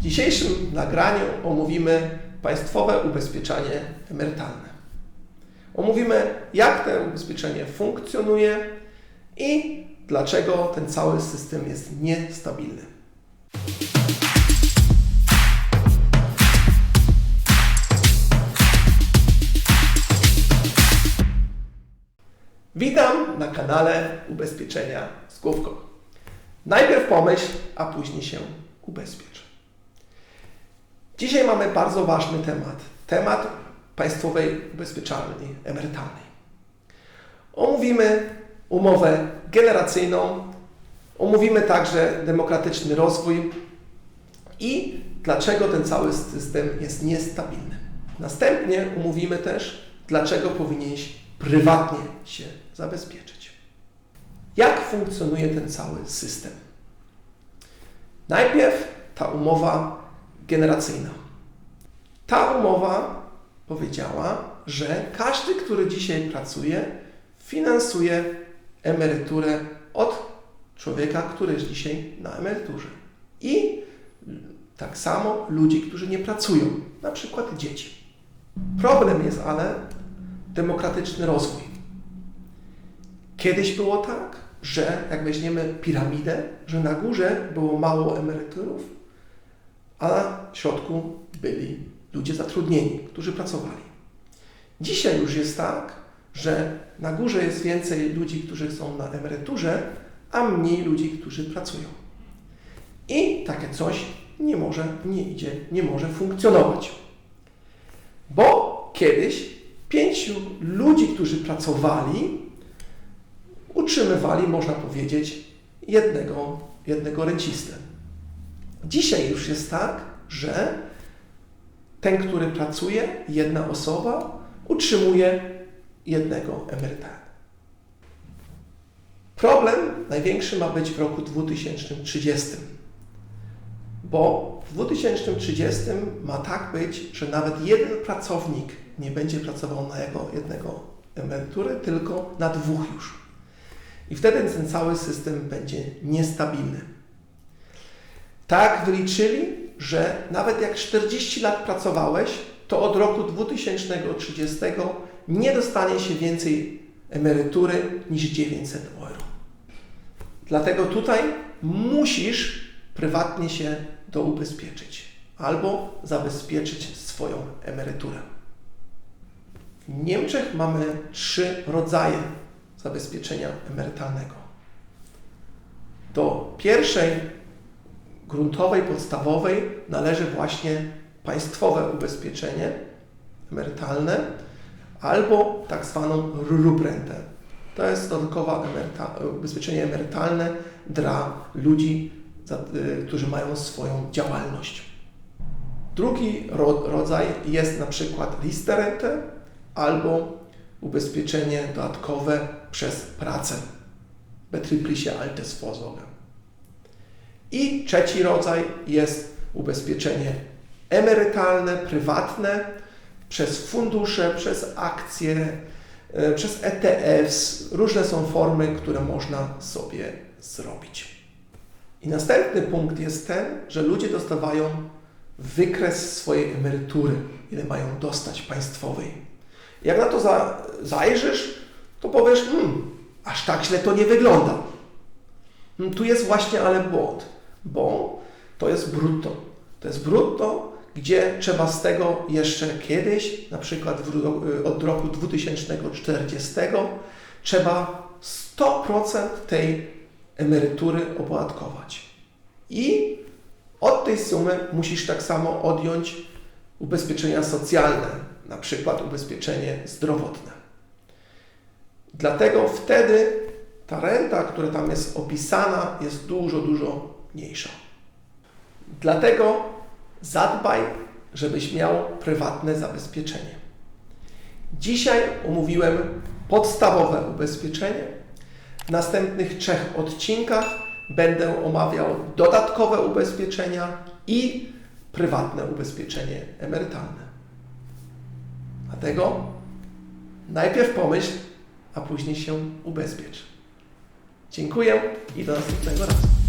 W dzisiejszym nagraniu omówimy państwowe ubezpieczenie emerytalne. Omówimy, jak to ubezpieczenie funkcjonuje i dlaczego ten cały system jest niestabilny. Witam na kanale Ubezpieczenia z główką. Najpierw pomyśl, a później się ubezpiecz. Dzisiaj mamy bardzo ważny temat. Temat państwowej ubezpieczalni emerytalnej. Omówimy umowę generacyjną, omówimy także demokratyczny rozwój i dlaczego ten cały system jest niestabilny. Następnie omówimy też, dlaczego powinieneś prywatnie się zabezpieczyć. Jak funkcjonuje ten cały system? Najpierw ta umowa generacyjna. Ta umowa powiedziała, że każdy, który dzisiaj pracuje, finansuje emeryturę od człowieka, który jest dzisiaj na emeryturze. I tak samo ludzi, którzy nie pracują, na przykład dzieci. Problem jest ale demokratyczny rozwój. Kiedyś było tak, że jak weźmiemy piramidę, że na górze było mało emeryturów, a na środku byli ludzie zatrudnieni, którzy pracowali. Dzisiaj już jest tak, że na górze jest więcej ludzi, którzy są na emeryturze, a mniej ludzi, którzy pracują. I takie coś nie może, nie idzie, nie może funkcjonować. Bo kiedyś pięciu ludzi, którzy pracowali, utrzymywali, można powiedzieć, jednego, jednego rencistę. Dzisiaj już jest tak, że ten, który pracuje, jedna osoba, utrzymuje jednego emeryta. Problem największy ma być w roku 2030, bo w 2030 ma tak być, że nawet jeden pracownik nie będzie pracował na jego jednego emerytury, tylko na dwóch już. I wtedy ten cały system będzie niestabilny. Tak wyliczyli, że nawet jak 40 lat pracowałeś, to od roku 2030 nie dostanie się więcej emerytury niż 900 euro. Dlatego tutaj musisz prywatnie się doubezpieczyć albo zabezpieczyć swoją emeryturę. W Niemczech mamy trzy rodzaje zabezpieczenia emerytalnego. Do pierwszej gruntowej, podstawowej należy właśnie państwowe ubezpieczenie emerytalne albo tak zwaną rubrentę. To jest dodatkowe emeryta, ubezpieczenie emerytalne dla ludzi, y, którzy mają swoją działalność. Drugi ro, rodzaj jest na przykład listerente albo ubezpieczenie dodatkowe przez pracę. Betriebliche Altersvorsorge. I trzeci rodzaj jest ubezpieczenie emerytalne, prywatne, przez fundusze, przez akcje, e, przez ETFs. Różne są formy, które można sobie zrobić. I następny punkt jest ten, że ludzie dostawają wykres swojej emerytury, ile mają dostać państwowej. Jak na to za, zajrzysz, to powiesz, hmm, aż tak źle to nie wygląda. Hmm, tu jest właśnie ale błąd, bo to jest brutto. To jest brutto, gdzie trzeba z tego jeszcze kiedyś, na przykład w, od roku 2040, trzeba 100% tej emerytury opodatkować. I od tej sumy musisz tak samo odjąć ubezpieczenia socjalne, na przykład ubezpieczenie zdrowotne. Dlatego wtedy ta renta, która tam jest opisana, jest dużo, dużo mniejsza. Dlatego zadbaj, żebyś miał prywatne zabezpieczenie. Dzisiaj omówiłem podstawowe ubezpieczenie. W następnych trzech odcinkach będę omawiał dodatkowe ubezpieczenia i prywatne ubezpieczenie emerytalne. Dlatego najpierw pomyśl, a później się ubezpiecz. Dziękuję i do następnego razu.